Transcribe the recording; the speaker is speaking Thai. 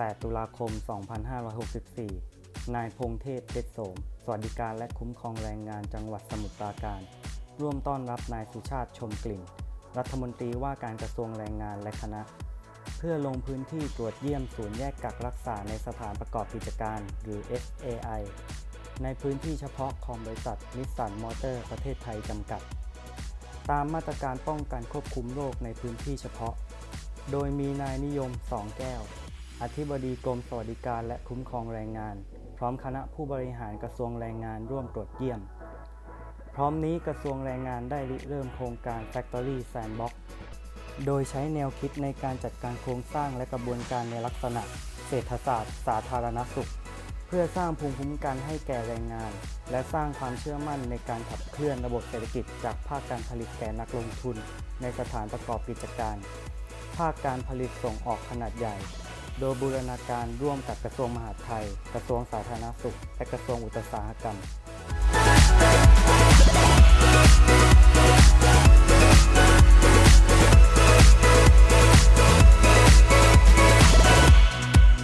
8 ตุลาคม 2564 นายพงเทพเพชรโสม สวัสดิการและคุ้มครองแรงงานจังหวัดสมุทรปราการ ร่วมต้อนรับนายสุชาติชมกลิ่น รัฐมนตรีว่าการกระทรวงแรงงานและคณะ เพื่อลงพื้นที่ตรวจเยี่ยมศูนย์แยกกักรักษาในสถานประกอบกิจการ หรือ SAI ในพื้นที่เฉพาะของบริษัทนิสสันมอเตอร์ประเทศไทยจำกัด ตามมาตรการป้องกันควบคุมโรคในพื้นที่เฉพาะ โดยมีนายนิยมสองแก้ว อธิบดีกรมสวัสดิการและคุ้มครองแรงงาน พร้อมคณะผู้บริหารกระทรวงแรงงานร่วมตรวจเยี่ยม พร้อมนี้กระทรวงแรงงานได้ริเริ่มโครงการ Factory Sandbox โดยใช้แนวคิดในการจัดการโครงสร้างและกระบวนการในลักษณะ เศรษฐศาสตร์ สาธารณสุข เพื่อสร้างภูมิคุ้มกันให้แก่แรงงาน และสร้างความเชื่อมั่นในการขับเคลื่อนระบบเศรษฐกิจ จากภาคการผลิตแก่นักลงทุน ในสถานประกอบกิจการ ภาคการผลิตส่งออกขนาดใหญ่ โดยบูรณาการร่วมกับกระทรวงมหาดไทย กระทรวงสาธารณสุข และกระทรวงอุตสาหกรรม